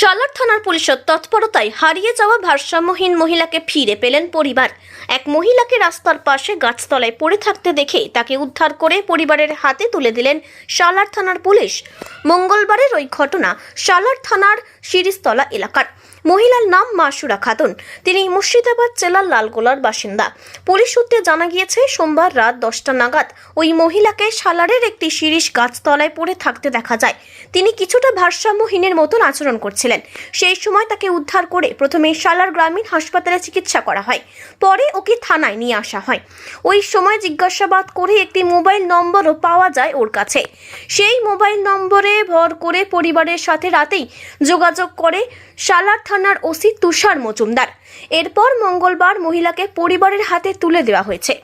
সালার থানার পুলিশের তৎপরতায় হারিয়ে যাওয়া ভারসাম্যহীন মহিলাকে ফিরে পেলেন পরিবার। এক মহিলাকে রাস্তার পাশে গাছতলায় পড়ে থাকতে দেখে তাকে উদ্ধার করে পরিবারের হাতে তুলে দিলেন সালার থানার পুলিশ। মঙ্গলবারের ওই ঘটনা সালার থানার শিরিস্তলা এলাকার। মহিলার নাম মাসুরা খাতুন। তিনি মুর্শিদাবাদ জেলার লালগোলার বাসিন্দা। পুলিশ সূত্রে জানা গিয়েছে, সোমবার রাত দশটা নাগাদ ওই মহিলাকে সালারের একটি শিরিষ গাছতলায় পড়ে থাকতে দেখা যায়। তিনি কিছুটা ভারসাম্যহীনের মতন আচরণ করছিলেন। সেই সময় তাকে উদ্ধার করে প্রথমে সালার গ্রামীণ হাসপাতালে চিকিৎসা করা হয়, পরে ওকে থানায় নিয়ে আসা হয়। ওই সময় জিজ্ঞাসাবাদ করে একটি মোবাইল নম্বরও পাওয়া যায় ওর কাছে। সেই মোবাইল নম্বরে ভর করে পরিবারের সাথে রাতেই যোগাযোগ করে সালার থানার ওসি তুষার মজুমদার। এরপর মঙ্গলবার মহিলাকে পরিবারের হাতে তুলে দেওয়া হয়েছে।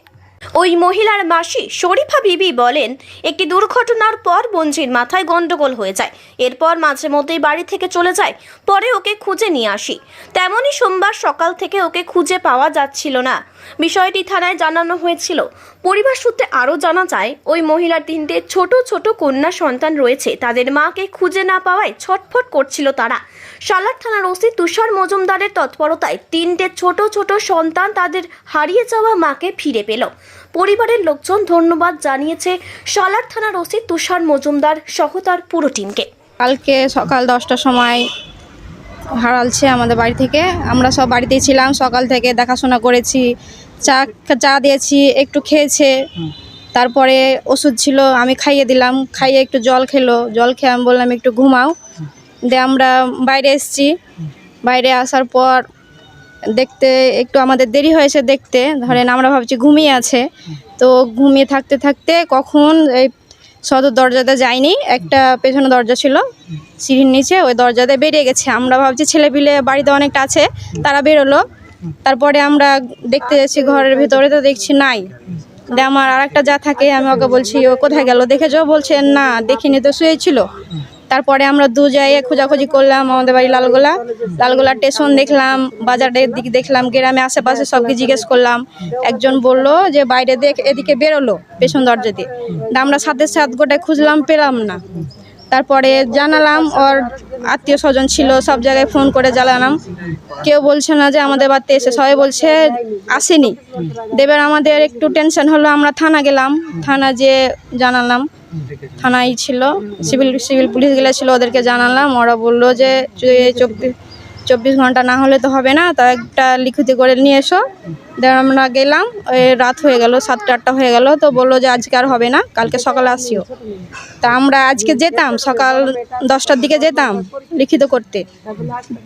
ওই মহিলার মাসি শরীফা বিবি বলেন, একটি দুর্ঘটনার পর বঞ্জির মাথায় গন্ডগোল হয়ে যায়। এরপর মাঝে মধ্যেই বাড়ি থেকে চলে যায় পরে ওকে খুঁজে নিয়ে আসি। তেমনই সোমবার সকাল থেকে ওকে খুঁজে পাওয়া যাচ্ছিল না। বিষয়টি থানায় জানানো হয়েছিল। পরিবার সূত্রে আরও জানা যায়, ওই মহিলার তিনটে ছোট ছোট কন্যা সন্তান রয়েছে। তাদের মাকে খুঁজে না পাওয়ায় ছটফট করছিল তারা। সালার থানার ওসি তুষার মজুমদারের তৎপরতায় তিনটে ছোট ছোট সন্তান তাদের হারিয়ে যাওয়া মাকে ফিরে পেল। পরিবারের লোকজন ধন্যবাদ জানিয়েছে সালার থানার ওসি তুষার মজুমদার সহ তার পুরো টিমকে। কালকে সকাল দশটার সময় হারালছে আমাদের বাড়ি থেকে। আমরা সব বাড়িতেই ছিলাম, সকাল থেকে দেখাশোনা করেছি, চা চা দিয়েছি, একটু খেয়েছে। তারপরে ওষুধ ছিল, আমি খাইয়ে দিলাম, খাইয়ে একটু জল খেলো। জল খেয়ে আমি বললাম, একটু ঘুমাও। দিয়ে আমরা বাইরে এসেছি। বাইরে আসার পর দেখতে একটু আমাদের দেরি হয়েছে দেখতে। ধরেন আমরা ভাবছি ঘুমিয়ে আছে। তো ঘুমিয়ে থাকতে থাকতে কখন এই সদর দরজাতে যায়নি একটা পেছনে দরজা ছিল সিঁড়ির নিচে, ওই দরজাতে বেরিয়ে গেছে। আমরা ভাবছি ছেলেপিলে বাড়িতে অনেকটা আছে, তারা বেরোলো। তারপরে আমরা দেখতে যাচ্ছি ঘরের ভিতরে, তো দেখছি নাই। আমার আর একটা যা থাকে, আমি ওকে বলছি, ও কোথায় গেল? দেখেছ বলছে, না, দেখিনি। তো শুয়েছিল তারপরে আমরা দু জায়গায় খোঁজাখুঁজি করলাম, আমাদের বাড়ি লালগোলা। লালগোলা স্টেশন দেখলাম, বাজারের দিক দেখলাম, গ্রামে আশেপাশে সবকে জিজ্ঞেস করলাম। একজন বলল যে, বাইরে দেখ, এদিকে বেরোলো পেছন দরজা দিয়ে। আমরা সাথে সাত গোটায় খুঁজলাম, পেলাম না। তারপরে জানালাম, ওর আত্মীয় স্বজন ছিল, সব জায়গায় ফোন করে জানালাম। কেউ বলছে না যে, আমাদের বাড়িতে এসে। সবাই বলছে, আসেনি। দেবের আমাদের একটু টেনশন হলো, আমরা থানা গেলাম। থানা যে জানালাম থানায় ছিল, সিভিল সিভিল পুলিশ গেলে ছিল, ওদেরকে জানালাম, ওরা বলল যে চব্বিশ চব্বিশ ঘণ্টা না হলে তো হবে না, তো একটা লিখিত করে নিয়ে এসো। আমরা গেলাম রাত হয়ে গেল, সাতটা আটটা হয়ে গেল, তো বলল যে আজকে আর হবে না, কালকে সকালে আসিও। তা আমরা আজকে যেতাম, সকাল দশটার দিকে যেতাম লিখিত করতে।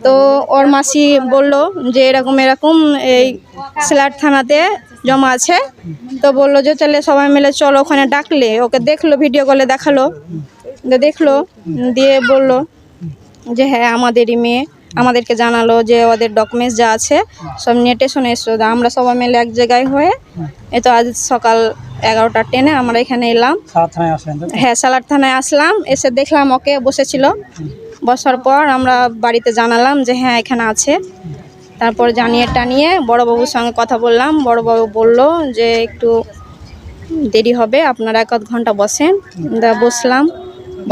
তো ওর মাসি বলল যে এরকম এরকম এই সিলাট থানাতে জমা আছে। তো বলল যে তাহলে সবাই মিলে চলো ওখানে ডাকলে। ওকে দেখল ভিডিও কলে দেখাল। দেখল দিয়ে বলল যে হ্যাঁ আমাদেরই মেয়ে। আমাদেরকে জানালো যে ওদের ডকুমেন্টস যা আছে সব নিয়ে স্টেশনে এসছো আমরা সবাই মিলে এক জায়গায় হয়ে এ তো আজ সকাল এগারোটা টেনে আমরা এখানে এলাম? হ্যাঁ সালার থানায় আসলাম। এসে দেখলাম ওকে বসেছিল। বসার পর আমরা বাড়িতে জানালাম যে হ্যাঁ এখানে আছে। তারপর জানিয়ে টানিয়ে বড়োবাবুর সঙ্গে কথা বললাম। বড়োবাবু বলল যে একটু দেরি হবে আপনারা এক আধ ঘণ্টা বসেন। বসলাম।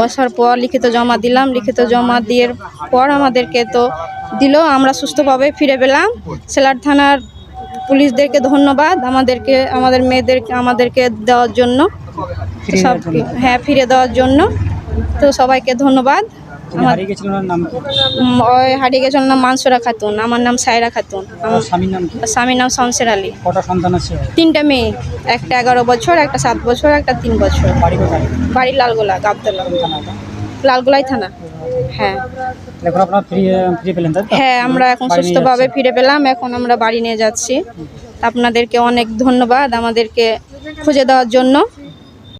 বসার পর লিখিত জমা দিলাম। লিখিত জমা দিয়ে পর আমাদেরকে তো দিল আমরা সুস্থভাবে ফিরে পেলাম। সেলার থানার পুলিশদেরকে ধন্যবাদ আমাদেরকে আমাদের মেয়েদেরকে আমাদেরকে দেওয়ার জন্য। সব হ্যাঁ ফিরে দেওয়ার জন্য। তো সবাইকে ধন্যবাদ। হারিয়ে ওনার নাম ওই হারিয়ে গেছিল নাম মানসুরা খাতুন আমার নাম সায়রা খাতুন। আমার স্বামীর নাম স্বামীর নাম শমশের আলী। কটা সন্তান আছে? তিনটা মেয়ে একটা এগারো বছর একটা সাত বছর একটা তিন বছর। বাড়ি কোথায়? বাড়ি লালগোলা গাবতলা। লালগোলাই থানা। হ্যাঁ। এখন আপনারা ফিরিয়ে ফিরে পেলেন হ্যাঁ আমরা এখন সুস্থভাবে ফিরে পেলাম এখন আমরা বাড়ি নিয়ে যাচ্ছি। আপনাদেরকে অনেক ধন্যবাদ আমাদেরকে খুঁজে দেওয়ার জন্য।